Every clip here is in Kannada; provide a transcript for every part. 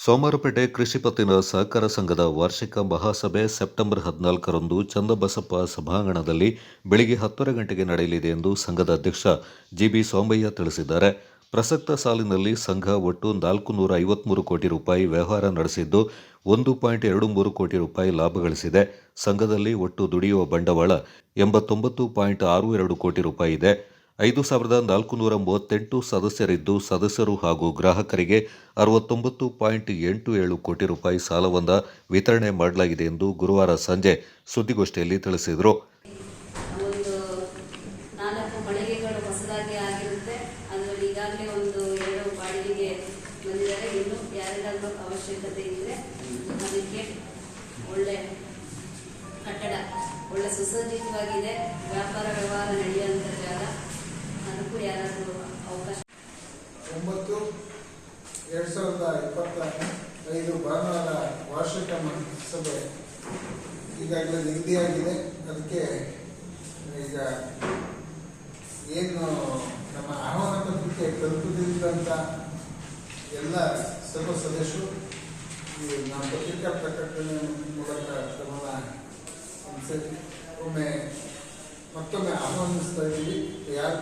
ಸೋಮವಾರಪೇಟೆ ಕೃಷಿ ಪತ್ತಿನ ಸಹಕಾರ ಸಂಘದ ವಾರ್ಷಿಕ ಮಹಾಸಭೆ ಸೆಪ್ಟೆಂಬರ್ ಹದಿನಾಲ್ಕರಂದು ಚಂದಬಸಪ್ಪ ಸಭಾಂಗಣದಲ್ಲಿ ಬೆಳಿಗ್ಗೆ ಹತ್ತುವರೆ ಗಂಟೆಗೆ ನಡೆಯಲಿದೆ ಎಂದು ಸಂಘದ ಅಧ್ಯಕ್ಷ ಜಿಬಿ ಸೋಮಯ್ಯ ತಿಳಿಸಿದ್ದಾರೆ. ಪ್ರಸಕ್ತ ಸಾಲಿನಲ್ಲಿ ಸಂಘ ಒಟ್ಟು ನಾಲ್ಕು ನೂರ ಐವತ್ಮೂರು ಕೋಟಿ ರೂಪಾಯಿ ವ್ಯವಹಾರ ನಡೆಸಿದ್ದು, ಒಂದು ಪಾಯಿಂಟ್ ಎರಡು ಮೂರು ಕೋಟಿ ರೂಪಾಯಿ ಲಾಭ ಗಳಿಸಿದೆ. ಸಂಘದಲ್ಲಿ ಒಟ್ಟು ದುಡಿಯುವ ಬಂಡವಾಳ ಎಂಬತ್ತೊಂಬತ್ತು ಪಾಯಿಂಟ್ ಆರು ಎರಡು ಕೋಟಿ ರೂಪಾಯಿ ಇದೆ. ಐದು ಸಾವಿರದ ನಾಲ್ಕು ನೂರ ಮೂವತ್ತೆಂಟು ಸದಸ್ಯರಿದ್ದು ಸದಸ್ಯರು ಹಾಗೂ ಗ್ರಾಹಕರಿಗೆ ಅರವತ್ತೊಂಬತ್ತು ಪಾಯಿಂಟ್ ಎಂಟು ಏಳು ಕೋಟಿ ರೂಪಾಯಿ ಸಾಲವನ್ನು ವಿತರಣೆ ಮಾಡಲಾಗಿದೆ ಎಂದು ಗುರುವಾರ ಸಂಜೆ ಸುದ್ದಿಗೋಷ್ಠಿಯಲ್ಲಿ ತಿಳಿಸಿದರು. ಒಳ್ಳೆ ಕಟ್ಟಡ, ಒಳ್ಳೆ ಸುಸಜ್ಜಿತವಾಗಿದೆ. ವ್ಯಾಪಾರ ವ್ಯವಹಾರ ನಡೆಯುವಂಥ ಜಾಗ ಅದಕ್ಕೂ ಯಾರಾದರೂ ಅವಕಾಶ ಒಂಬತ್ತು ಎರಡು ಸಾವಿರದ ಇಪ್ಪತ್ತ ಐದು ಭಾನುವಾರ ವಾರ್ಷಿಕ ಸಭೆ. ಈಗಾಗಲೇ ನಿಗದಿಯಾಗಿದೆ ಅದಕ್ಕೆ ಈಗ ಏನು ನಮ್ಮ ಆಹ್ವಾನ ಪತ್ರಿಕೆ ತಲುಪದಿದ್ದಂಥ ಎಲ್ಲ ಸರ್ವ ಸದಸ್ಯರು ಈ ನಮ್ಮ ಪತ್ರಿಕಾ ಪ್ರಕಟಣೆ ಮೂಲಕ ತಮ್ಮ ಅನ್ಸೆ- ಒಮ್ಮೆ ಮತ್ತೊಮ್ಮೆ ಆಹ್ವಾನಿಸ್ತಾ ಇದ್ದೀವಿ. ಯಾರು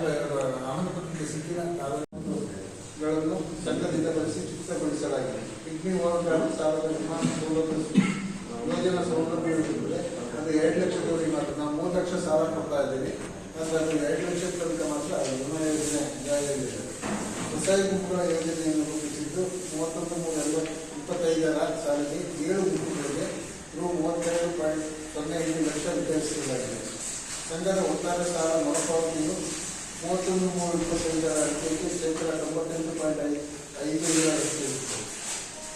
ಆಹ್ವಾನ ಪತ್ರಿಕೆ ಸಿಕ್ಕಿಲ್ಲ. ತಾಲೂಕುಗಳನ್ನು ಸಂಘದಿಂದ ಬಳಸಿ ಚಿತ್ರಗೊಳಿಸಲಾಗಿದೆ ಕಿಡ್ನಿ ಹೋರಾಟ ಸಾಲದ ವಿಮಾನ ಸೌಲಭ್ಯ ಯೋಜನಾ ಸೌಲಭ್ಯ ಇರುತ್ತದೆ. ಅದು ಎರಡು ಲಕ್ಷದವರೆಗೆ ಮಾತ್ರ. ನಾವು ಮೂರು ಲಕ್ಷ ಸಾಲ ಕೊಡ್ತಾ ಇದ್ದೀವಿ. ಆದರೆ ಅದು ಎರಡು ಲಕ್ಷ ತನಕ ಮಾತ್ರ ವಿಮಾ ಯೋಜನೆ ಜಾರಿಯಲ್ಲಿದೆ. ಹೊಸ ಗುಂಪುಗಳ ಯೋಜನೆಯನ್ನು ರೂಪಿಸಿದ್ದು ಮೂವತ್ತೊಂದು ಮೂರು ಎರಡು ಇಪ್ಪತ್ತೈದರ ಸಾಲಿಗೆ ಏಳು ಗುಂಪುಗಳಿಗೆ ರು ಮೂವತ್ತೆರಡು ಪಾಯಿಂಟ್ ಸೊನ್ನೆ ಐದು ಲಕ್ಷ ವಿತರಿಸಲಾಗಿದೆ. ಸಂಘದ ಒಟ್ಟಾರೆ ಸಾಲ ಮರುಪಾವತಿಯು ಮೂವತ್ತೊಂದು ಮೂರು ಇಪ್ಪತ್ತೈದರ ಐದು ಏಳರಷ್ಟು ಇರುತ್ತದೆ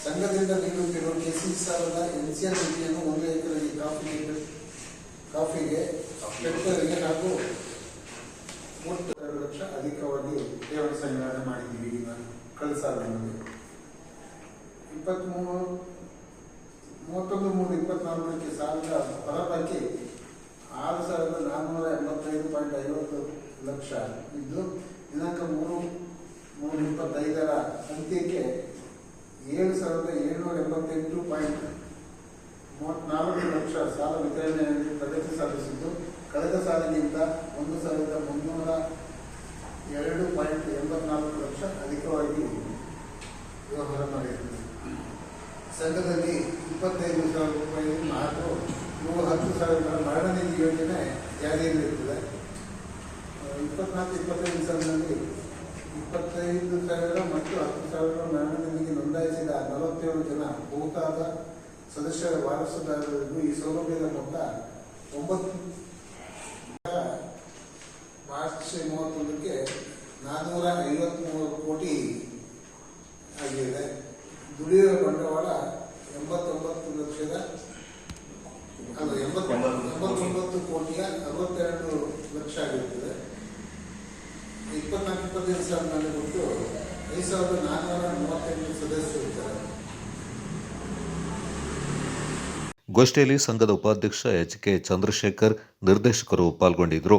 ಸಂಘದಿಂದ ನೀಡುತ್ತಿರುವ ಕೆಸಿ ಸಾಲದ ಎನ್ಸಿಎಲ್ ನಿಧಿಯನ್ನು ಒಂದು ಎಕರೆಗೆ ಕಾಫಿ ಕಾಫಿಗೆ ಹೆಕ್ಟರ್ಗೆ ಹಾಗೂ ಒಟ್ಟು ಲಕ್ಷ ಅಧಿಕವಾಗಿ ಠೇವಣಿ ಸಂಗ್ರಹಣೆ ಮಾಡಿದ್ದೀವಿ. ಈಗ ಕಳಿಸಾದ ಸಾಲಿನಲ್ಲಿ ಇಪ್ಪತ್ತ್ಮೂರು ಮೂವತ್ತೊಂದು, ಮೂರು ಇಪ್ಪತ್ನಾಲ್ಕಕ್ಕೆ ಸಾಲದ ಹೊರಬಾಕಿ ಆರು ಸಾವಿರದ ನಾನ್ನೂರ ಎಂಬತ್ತೈದು ಪಾಯಿಂಟ್ ಐವತ್ತು ಲಕ್ಷ ಇದ್ದು, ದಿನಾಂಕ ಮೂರು ಮೂರು ಇಪ್ಪತ್ತೈದರ ಅಂತ್ಯಕ್ಕೆ ಏಳು ಸಾವಿರದ ಏಳ್ನೂರ ಎಂಬತ್ತೆಂಟು ಪಾಯಿಂಟ್ ಮೂವತ್ನಾಲ್ಕು ಲಕ್ಷ ಸಾಲ ವಿತರಣೆಯಲ್ಲಿ ಪ್ರಗತಿ ಸಾಧಿಸಿದ್ದು, ಕಳೆದ ಸಾಲಿನಿಂದ ಒಂದು ಸಾವಿರದ ಮುನ್ನೂರ ಎರಡು ಪಾಯಿಂಟ್ ಎಂಬತ್ನಾಲ್ಕು ಲಕ್ಷ ಅಧಿಕವಾಗಿ ವ್ಯವಹಾರ ಮಾಡಿರುತ್ತದೆ ಸಂಘದಲ್ಲಿ ಇಪ್ಪತ್ತೈದು ಸಾವಿರ ರೂಪಾಯಿ ಹಾಗೂ ನೂರ ಹತ್ತು ಸಾವಿರ ಮರಣ ನಿಧಿ ಯೋಜನೆ ಜಾರಿಯಲ್ಲಿರುತ್ತದೆ. ಇಪ್ಪತ್ನಾಲ್ಕು, ಇಪ್ಪತ್ತೈದು ಸಾಲಿನಲ್ಲಿ ಇಪ್ಪತ್ತೈದು ಸಾವಿರ ಮತ್ತು ಹತ್ತು ಸಾವಿರ ನಿಧಿಗೆ ನೋಂದಾಯಿಸಿದ ನಲವತ್ತೇಳು ಜನ ಬಹುತಾದ ಸದಸ್ಯರ ವಾರಸುದಾರರನ್ನು ಈ ಸೌಲಭ್ಯದ ಮೊತ್ತ ಒಂಬತ್ತು ಮಾರ್ಚ್ ಮೂವತ್ತೊಂದಕ್ಕೆ ನಾನ್ನೂರ ಐವತ್ಮೂರು ಕೋಟಿ ಆಗಿದೆ. ದುಡಿಯುವ ಬಂಡವಾಳ ಎಂಬತ್ತೊಂಬತ್ತು ಲಕ್ಷದ ಅಲ್ಲ ಎಂಬತ್ತು ಎಂಬತ್ತೊಂಬತ್ತು ಕೋಟಿಯ ಅರವತ್ತೆರಡು ಲಕ್ಷ ಆಗಿರುತ್ತದೆ ಸದಸ್ಯರು ಇದ್ದಾರೆ. ಗೋಷ್ಠಿಯಲ್ಲಿ ಸಂಘದ ಉಪಾಧ್ಯಕ್ಷ ಎಚ್ ಕೆ ಚಂದ್ರಶೇಖರ್ ನಿರ್ದೇಶಕರು ಪಾಲ್ಗೊಂಡಿದ್ದರು.